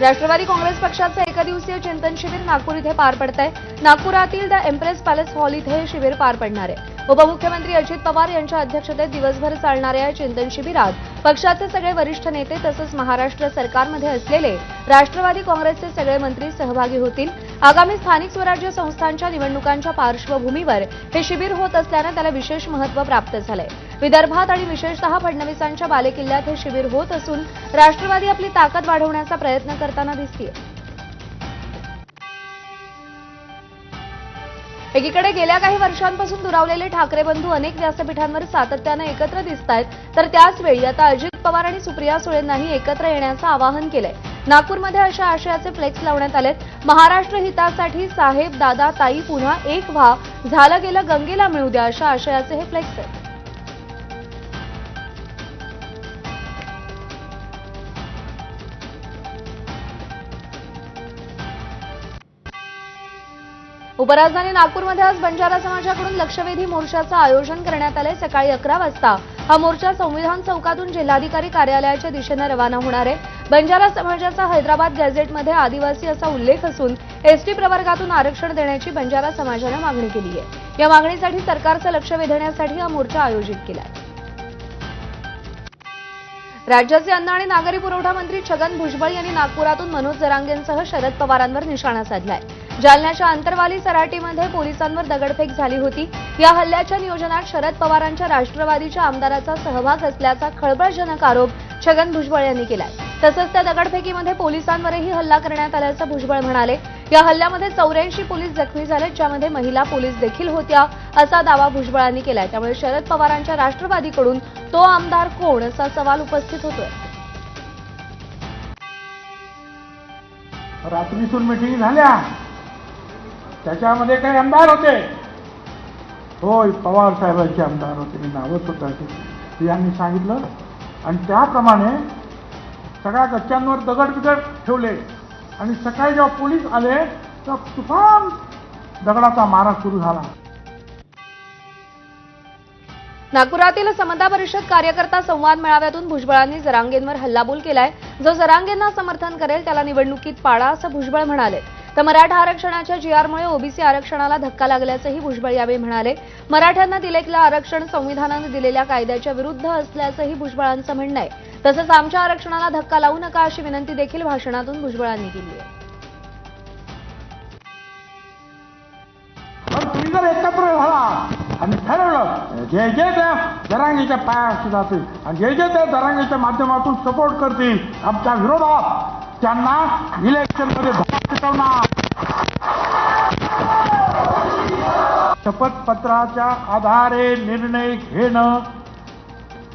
राष्ट्रवादी काँग्रेस पक्षाचं एकदिवसीय चिंतन शिबिर नागपूर इथे पार पडत आहे नागपुरातील द एम्प्रेस पॅलेस हॉल इथे हे शिबिर पार पडणार आहे. उपमुख्यमंत्री अजित पवार यांच्या अध्यक्षतेत दिवसभर चालणाऱ्या या चिंतन शिबिरात पक्षाचे सगळे वरिष्ठ नेते तसंच महाराष्ट्र सरकारमध्ये असलेले राष्ट्रवादी काँग्रेसचे सगळे मंत्री सहभागी होतील. आगामी स्थानिक स्वराज्य संस्थांच्या निवडणुकांच्या पार्श्वभूमीवर हे शिबिर होत असल्यानं त्याला विशेष महत्त्व प्राप्त झालंय. विदर्भात आणि विशेषतः फडणवीसांच्या बालेकिल्ल्यात हे शिबिर होत असून राष्ट्रवादी आपली ताकद वाढवण्याचा प्रयत्न करताना दिसतीये. एकीकडे गेल्या काही वर्षांपासून दुरावलेले ठाकरे बंधू अनेक व्यासपीठांवर सातत्यानं एकत्र दिसत आहेत तर त्याच वेळी आता अजित पवार आणि सुप्रिया सुळेंनाही एकत्र येण्याचं आवाहन केलंय. नागपूरमध्ये अशा आशयाचे फ्लेक्स लावण्यात आलेत. महाराष्ट्र हितासाठी साहेब दादा ताई पुन्हा एक व्हा झालं गेलं गंगेला मिळू द्या अशा आशयाचे हे फ्लेक्स आहेत. उपराजधानी नागपूरमध्ये आज बंजारा समाजाकडून लक्षवेधी मोर्चाचं आयोजन करण्यात आलंय. सकाळी अकरा वाजता हा मोर्चा संविधान चौकातून जिल्हाधिकारी कार्यालयाच्या दिशेनं रवाना होणार आहे. बंजारा समाजाचा हैदराबाद गॅझेटमध्ये आदिवासी असा उल्लेख असून एसटी प्रवर्गातून आरक्षण देण्याची बंजारा समाजानं मागणी केली आहे. या मागणीसाठी सरकारचं लक्ष वेधण्यासाठी हा मोर्चा आयोजित केला आहे. राज्याचे अन्न आणि नागरी पुरवठा मंत्री छगन भुजबळ यांनी नागपुरातून मनोज जरांगेंसह शरद पवारांवर निशाणा साधलाय. जालन्याच्या आंतरवाली सराटीमध्ये पोलिसांवर दगडफेक झाली होती. या हल्ल्याच्या नियोजनात शरद पवारांच्या राष्ट्रवादीच्या आमदाराचा सहभाग असल्याचा खळबळजनक आरोप छगन भुजबळ यांनी केलाय. तसंच त्या दगडफेकीमध्ये पोलिसांवरही हल्ला करण्यात आल्याचं भुजबळ म्हणाले. या हल्ल्यामध्ये चौऱ्याऐंशी पोलीस जखमी झाले ज्यामध्ये महिला पोलीस देखील होत्या असा दावा भुजबळांनी केलाय. त्यामुळे शरद पवारांच्या राष्ट्रवादीकडून तो आमदार कोण असा सवाल उपस्थित होतोय. रात्रीतून मिटिंग झाल्या. त्याच्यामध्ये काही आमदार होते. होय पवार साहेबांचे आमदार होते. मी नावच होतं ते यांनी सांगितलं. आणि त्याप्रमाणे सगळ्या गच्च्यांवर दगड बिगड ठेवले. आणि सकाळी जेव्हा पोलीस आले तेव्हा तुफान दगडाचा मारा सुरू झाला. नागपुरातील समता परिषद कार्यकर्ता संवाद मेळाव्यातून भुजबळांनी जरांगेंवर हल्लाबोल केलाय. जो जरांगेंना समर्थन करेल त्याला निवडणुकीत पाडा असं भुजबळ म्हणाले. तर मराठा आरक्षणाच्या जीआरमुळे ओबीसी आरक्षणाला धक्का लागल्याचंही भुजबळ यावेळी म्हणाले. मराठ्यांना दिलेलं आरक्षण संविधानानं दिलेल्या कायद्याच्या विरुद्ध असल्याचंही भुजबळांचं म्हणणं आहे. तसंच आमच्या आरक्षणाला धक्का लावू नका अशी विनंती देखील भाषणातून भुजबळांनी केली आहे. तुम्ही जर एकत्र झाला आणि ठरवलं जे जे त्या दरांगीच्या पाया असतील आणि जे जे त्या दरांगीच्या माध्यमातून सपोर्ट करतील आमच्या विरोधात त्यांना इलेक्शनमध्ये शपथपत्राच्या आधारे निर्णय घेणं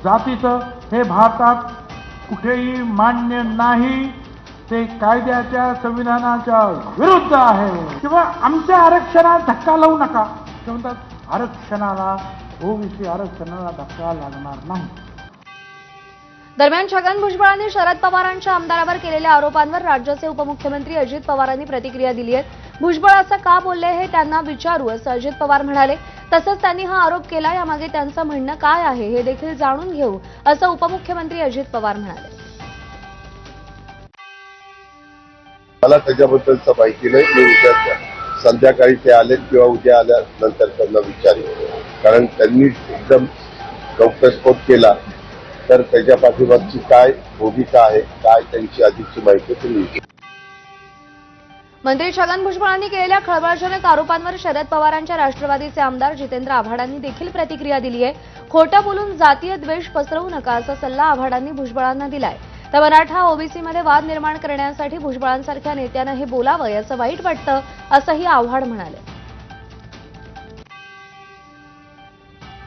जातीचं हे भारतात कुठेही मान्य नाही. ते कायद्याच्या संविधानाच्या विरुद्ध आहे. किंवा आमच्या आरक्षणात धक्का लावू नका. ते म्हणतात आरक्षणाला ओबीसी आरक्षणाला धक्का लागणार नाही. दरम्यान छगन भुजबळांनी शरद पवारांच्या आमदारावर केलेल्या आरोपांवर राज्याचे उपमुख्यमंत्री अजित पवारांनी प्रतिक्रिया दिली आहे. भुजबळ असं का बोलले हे त्यांना विचारू असं अजित पवार म्हणाले तसंच त्यांनी हा आरोप केला यामागे त्यांचं म्हणणं काय आहे हे देखील जाणून घेऊ असं उपमुख्यमंत्री अजित पवार म्हणाले. मला त्याच्याबद्दलचं माहिती नाही. मी उद्या संध्याकाळी ते आले किंवा उद्या आल्यानंतर त्यांना विचारेन. कारण त्यांनी एकदम गौप्यस्फोट केला. तर त्याच्या पाठीमागची काय भूमिका आहे काय त्यांची अधिकची माहिती तुम्ही. मंत्री छगन भुजबळांनी केलेल्या खळबळजनक आरोपांवर शरद पवारांच्या राष्ट्रवादीचे आमदार जितेंद्र आव्हाडांनी देखील प्रतिक्रिया दिली आहे खोटं बोलून जातीय द्वेष पसरवू नका असा सल्ला आव्हाडांनी भुजबळांना दिलाय तर मराठा ओबीसीमध्ये वाद निर्माण करण्यासाठी भुजबळांसारख्या नेत्यानं हे बोलावं याचं वाईट वाटतं असंही आव्हाड म्हणाले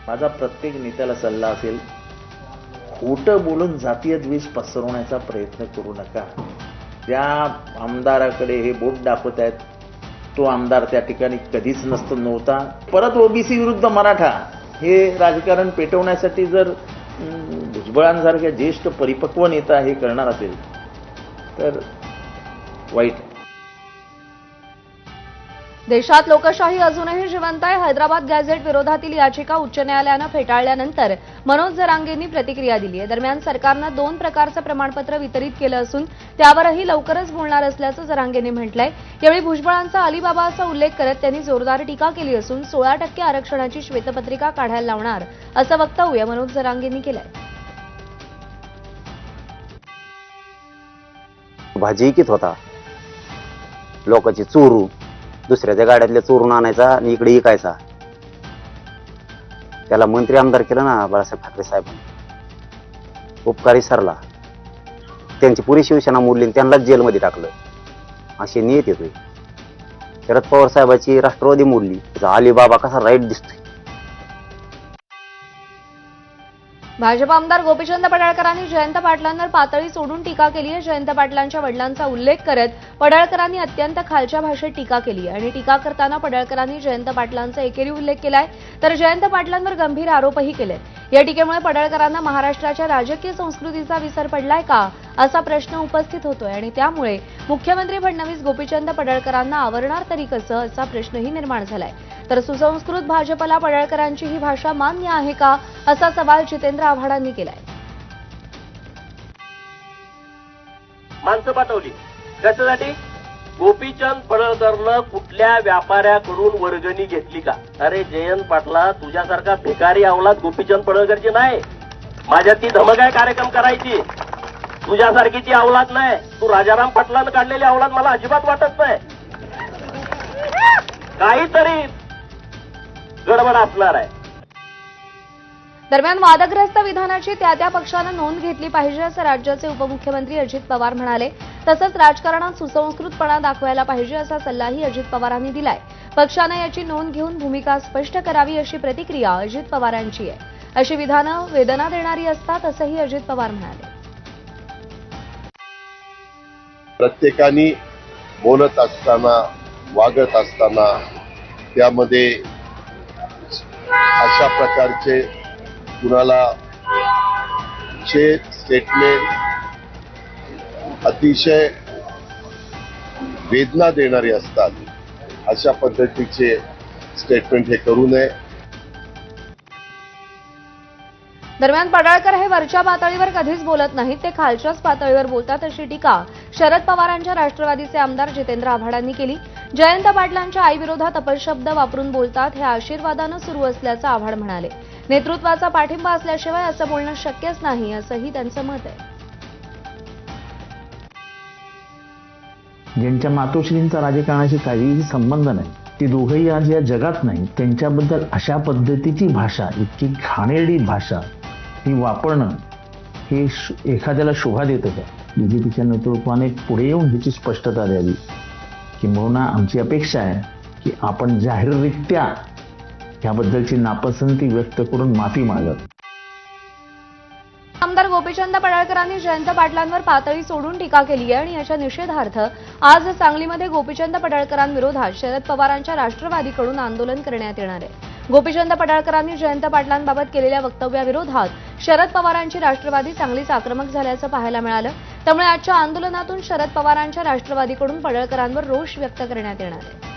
माझा प्रत्येक नेत्याला सल्ला असेल खोटं बोलून जातीय द्वेष पसरवण्याचा प्रयत्न करू नका. ज्या आमदाराकडे हे बोट दाखवत आहेत तो आमदार त्या ठिकाणी कधीच नसतो नव्हता. परत ओबीसी विरुद्ध मराठा हे राजकारण पेटवण्यासाठी जर भुजबळांसारख्या ज्येष्ठ परिपक्व नेता हे करणार असेल तर वाईट. देशात लोकशाही अजूनही जिवंत आहे. हैदराबाद गॅझेट विरोधातील याचिका उच्च न्यायालयानं फेटाळल्यानंतर मनोज जरांगेंनी प्रतिक्रिया दिली आहे. दरम्यान सरकारनं दोन प्रकारचं प्रमाणपत्र वितरित केलं असून त्यावरही लवकरच बोलणार असल्याचं जरांगेंनी म्हटलंय. यावेळी भुजबळांचा अलिबाबाचा उल्लेख करत त्यांनी जोरदार टीका केली असून सोळा टक्के आरक्षणाची श्वेतपत्रिका काढायला लावणार असं वक्तव्य मनोज जरांगेंनी केलंय. भाजी होता? लोकांची चोरू दुसऱ्याच्या गाड्यातल्या चोरून आणायचा आणि इकडे इकायचा. त्याला मंत्री आमदार केलं ना बाळासाहेब ठाकरे साहेबांनी. उपकारी सरला. त्यांची पुरी शिवसेना मोडली त्यांना त्यांनाच जेलमध्ये टाकलं. असे नियत येतोय. शरद पवार साहेबाची राष्ट्रवादी मोडली. त्याचा अलिबाबा कसा राईट दिसतोय. भाजप आमदार गोपीचंद पडळकरांनी जयंत पाटलांवर पातळी सोडून टीका केली आहे. जयंत पाटलांच्या वडिलांचा उल्लेख करत पडळकरांनी अत्यंत खालच्या भाषेत टीका केली आहे. आणि टीका करताना पडळकरांनी जयंत पाटलांचा एकेरी उल्लेख केलाय तर जयंत पाटलांवर गंभीर आरोपही केले या टीकेमुळे पडळकरांना महाराष्ट्राच्या राजकीय संस्कृतीचा विसर पडलाय का? असा प्रश्न उपस्थित होतोय. आणि त्यामुळे मुख्यमंत्री फडणवीस गोपीचंद पडळकरांना आवरणार तरी कसं असा प्रश्नही निर्माण झालाय. तर सुसंस्कृत भाजपला पडळकरांची ही भाषा मान्य आहे का असा सवाल जितेंद्र आव्हाडांनी केलाय. माणसं पाठवली. कशासाठी गोपीचंद पडळकरनं कुठल्या व्यापाऱ्याकडून वर्गणी घेतली का? अरे जयंत पाटला तुझ्यासारखा भिकारी अवलाद गोपीचंद पडळकरची नाही. माझ्या ती धमक आहे कार्यक्रम करायची. तुझ्यासारखी ती अवलाद नाही. तू राजाराम पाटलानं काढलेली अवलाद मला अजिबात वाटत नाही. काहीतरी गडबड असणार आहे. दरम्यान वादग्रस्त विधानाची त्या त्या पक्षानं नोंद घेतली पाहिजे असं राज्याचे उपमुख्यमंत्री अजित पवार म्हणाले. तसंच राजकारणात सुसंस्कृतपणा दाखवायला पाहिजे असा सल्लाही अजित पवारांनी दिलाय. पक्षानं याची नोंद घेऊन भूमिका स्पष्ट करावी अशी प्रतिक्रिया अजित पवारांची आहे. अशी विधानं वेदना देणारी असतात असंही अजित पवार म्हणाले. प्रत्येकाने बोलत असताना वागत असताना त्यामध्ये अशा प्रकारचे कुणाला चे स्टेटमेंट अतिशय वेदना देणारे असतात अशा पद्धतीचे स्टेटमेंट हे करू नये. दरम्यान पडळकर हे वरच्या पातळीवर कधीच बोलत नाहीत. ते खालच्याच पातळीवर बोलतात अशी टीका शरद पवारांच्या राष्ट्रवादीचे आमदार जितेंद्र आव्हाडांनी केली. जयंत पाटलांच्या आईविरोधात अपशब्द वापरून बोलतात हे आशीर्वादानं सुरू असल्याचं आव्हाड म्हणाले. नेतृत्वाचा पाठिंबा असल्याशिवाय असं बोलणं शक्यच नाही असंही त्यांचं मत आहे. ज्यांच्या मातोश्रींचा राजकारणाशी काहीही संबंध नाही ती दोघंही आज या जगात नाही त्यांच्याबद्दल अशा पद्धतीची भाषा इतकी घाणेरडी भाषा ही वापरणं हे एखाद्याला शोभा देतं का बीजेपीच्या नेतृत्वाने पुढे येऊन ह्याची स्पष्टता द्यावी. किंबहुना आमची अपेक्षा आहे की आपण जाहीररित्या ह्याबद्दलची नापसंती व्यक्त करून माफी मागत आमदार गोपीचंद पडळकरांनी जयंत पाटलांवर पातळी सोडून टीका केली आहे आणि याच्या निषेधार्थ आज सांगलीमध्ये गोपीचंद पडळकरांविरोधात शरद पवारांच्या राष्ट्रवादीकडून आंदोलन करण्यात येणार आहे. गोपीचंद पडळकरांनी जयंत पाटलांबाबत केलेल्या वक्तव्याविरोधात शरद पवारांची राष्ट्रवादी चांगलीच आक्रमक झाल्याचं पाहायला मिळालं. त्यामुळे आजच्या आंदोलनातून शरद पवारांच्या राष्ट्रवादीकडून पडळकरांवर रोष व्यक्त करण्यात येणार आहे.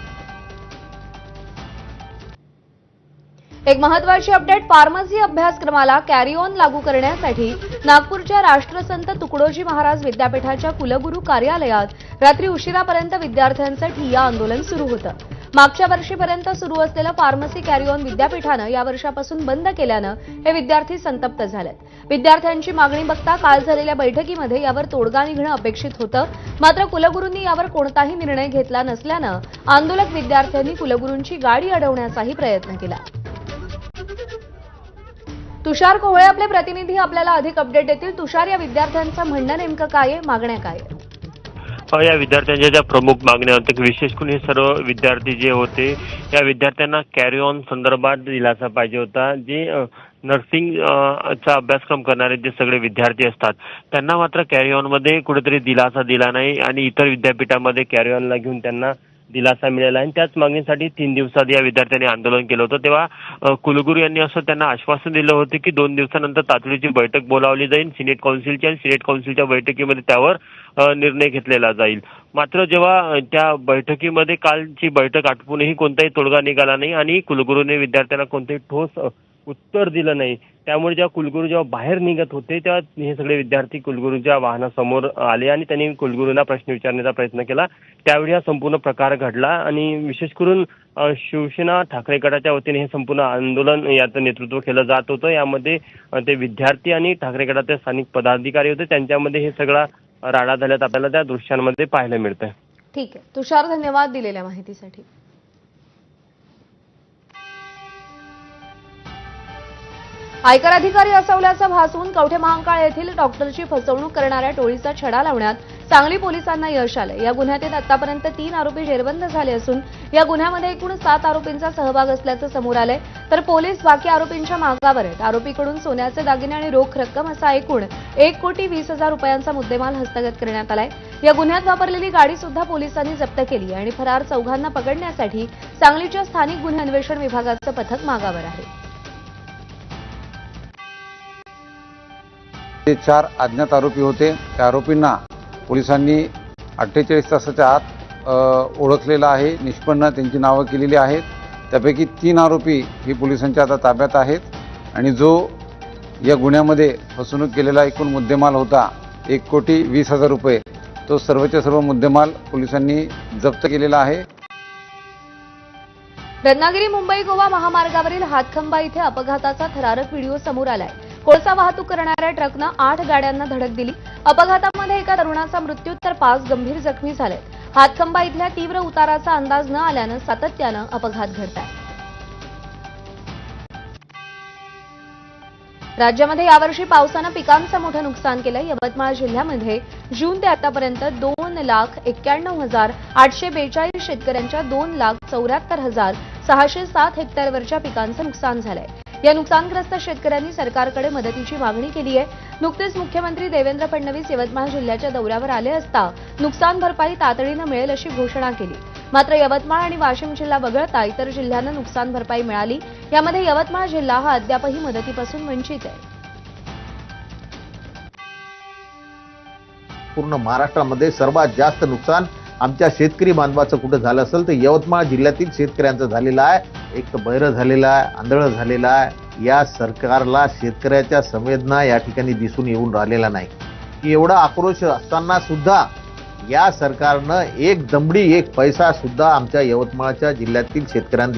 एक महत्वाची अपडेट फार्मसी अभ्यासक्रमाला कॅरी ऑन लागू करण्यासाठी नागपूरच्या राष्ट्रसंत तुकडोजी महाराज विद्यापीठाच्या कुलगुरू कार्यालयात रात्री उशिरापर्यंत विद्यार्थ्यांचं ठिय्या आंदोलन सुरू होतं. मागच्या वर्षीपर्यंत सुरू असलेलं फार्मसी कॅरी ऑन विद्यापीठानं या वर्षापासून बंद केल्यानं हे विद्यार्थी संतप्त झालेत. विद्यार्थ्यांची मागणी बघता काल झालेल्या बैठकीमध्ये यावर तोडगा निघणं अपेक्षित होतं. मात्र कुलगुरूंनी यावर कोणताही निर्णय घेतला नसल्यानं आंदोलक विद्यार्थ्यांनी कुलगुरूंची गाडी अडवण्याचाही प्रयत्न केला. तुषार कोहळे आपले प्रतिनिधी आपल्याला अधिक अपडेट देतील. तुषार या विद्यार्थ्यांचं म्हणणं नेमकं काय आहे? मागण्या काय या विद्यार्थ्यांच्या ज्या प्रमुख मागण्या होत्या विशेष करून हे सर्व विद्यार्थी जे होते या विद्यार्थ्यांना कॅरी ऑन संदर्भात दिलासा पाहिजे होता. जे नर्सिंग चा अभ्यासक्रम करणारे जे सगळे विद्यार्थी असतात त्यांना मात्र कॅरी ऑनमध्ये कुठेतरी दिलासा दिला नाही आणि इतर विद्यापीठामध्ये कॅरी ऑनला घेऊन त्यांना दिलासा मिळाला आणि त्याच मागणीसाठी तीन दिवसात या विद्यार्थ्यांनी आंदोलन केलं होतं. तेव्हा कुलगुरू यांनी असं त्यांना आश्वासन दिलं होतं की दोन दिवसानंतर तातडीची बैठक बोलावली जाईल सिनेट काउन्सिलची आणि सिनेट काउन्सिलच्या बैठकीमध्ये त्यावर निर्णय घेतलेला जाईल. मात्र जेव्हा त्या बैठकीमध्ये कालची बैठक आटपूनही कोणताही तोडगा निघाला नाही आणि कुलगुरूने विद्यार्थ्यांना कोणतेही ठोस उत्तर दिलं नाही. त्यामुळे जेव्हा कुलगुरू जेव्हा बाहेर निघत होते तेव्हा हे सगळे विद्यार्थी कुलगुरूच्या वाहनासमोर आले आणि त्यांनी कुलगुरूंना प्रश्न विचारण्याचा प्रयत्न केला. त्यावेळी हा संपूर्ण प्रकार घडला आणि विशेष करून शिवसेना ठाकरे गटाच्या वतीने हे संपूर्ण आंदोलन याचं नेतृत्व केलं जात होतं. यामध्ये ते विद्यार्थी आणि ठाकरे गटाचे स्थानिक पदाधिकारी होते. त्यांच्यामध्ये हे सगळा राडा झाल्यात आपल्याला त्या दृश्यांमध्ये पाहायला मिळतंय. ठीक आहे. तुषार धन्यवाद दिलेल्या माहितीसाठी. आयकर अधिकारी असवल्याचं भासून कवठे महांकाळ येथील डॉक्टरची फसवणूक करणाऱ्या टोळीचा छडा लावण्यात सांगली पोलिसांना यश आलं या गुन्ह्यातील आतापर्यंत तीन आरोपी जेरबंद झाले असून या गुन्ह्यामध्ये एकूण सात आरोपींचा सहभाग असल्याचं समोर आलंय. तर पोलीस बाकी आरोपींच्या मागावर आहेत. आरोपीकडून सोन्याचे दागिने आणि रोख रक्कम असा एकूण एक कोटी वीस हजार रुपयांचा मुद्देमाल हस्तगत करण्यात आलाय. या गुन्ह्यात वापरलेली गाडी सुद्धा पोलिसांनी जप्त केली आणि फरार चौघांना पकडण्यासाठी सांगलीच्या स्थानिक गुन्हे अन्वेषण विभागाचं पथक मागावर आहे. ते चार अज्ञात आरोपी होते. त्या आरोपींना पोलिसांनी अठ्ठेचाळीस तासाच्या आत ओळखलेलं आहे. निष्पन्न त्यांची नावं केलेली आहेत. त्यापैकी तीन आरोपी हे पोलिसांच्या आता ताब्यात आहेत. आणि जो या गुन्ह्यामध्ये फसवणूक केलेला एकूण मुद्देमाल होता एक कोटी वीस हजार रुपये तो सर्वच्या सर्व मुद्देमाल पोलिसांनी जप्त केलेला आहे. रत्नागिरी मुंबई गोवा महामार्गावरील हातखंबा इथे अपघाताचा थरारक व्हिडिओ समोर आलाय. कोळसा वाहतूक करणाऱ्या ट्रकनं आठ गाड्यांना धडक दिली. अपघातामध्ये एका तरुणाचा मृत्यू तर पाच गंभीर जखमी झालेत हातखंबा इथल्या तीव्र उताराचा अंदाज न आल्यानं सातत्यानं अपघात घडतात राज्यामध्ये यावर्षी पावसानं पिकांचं मोठं नुकसान केलं यवतमाळ जिल्ह्यामध्ये जून ते आतापर्यंत दोन लाख एक्क्याण्णव हजार आठशे बेचाळीस शेतकऱ्यांच्या दोन लाख चौऱ्याहत्तर हजार सहाशे सात हेक्टरवरच्या पिकांचं नुकसान झालंय. या नुकसानग्रस्त शेतकऱ्यांनी सरकारकडे मदतीची मागणी केली आहे. नुकतेच मुख्यमंत्री देवेंद्र फडणवीस यवतमाळ जिल्ह्याच्या दौऱ्यावर आले असता नुकसान भरपाई तातडीनं मिळेल अशी घोषणा केली. मात्र यवतमाळ आणि वाशिम जिल्हा वगळता इतर जिल्ह्यांना नुकसान भरपाई मिळाली. यामध्ये यवतमाळ जिल्हा हा अद्यापही मदतीपासून वंचित आहे. पूर्ण महाराष्ट्रामध्ये सर्वात जास्त नुकसान आमच्या शेतकरी बांधवाचं कुठं झालं असेल तर यवतमाळ जिल्ह्यातील शेतकऱ्यांचं झालेलं आहे. एक तर झालेला आहे आंधळं झालेला आहे. या सरकारला शेतकऱ्याच्या संवेदना या ठिकाणी दिसून येऊन राहिलेला नाही. की एवढा आक्रोश असताना सुद्धा या सरकारनं एक दमडी एक पैसा सुद्धा आमच्या यवतमाळच्या जिल्ह्यातील शेतकऱ्यांना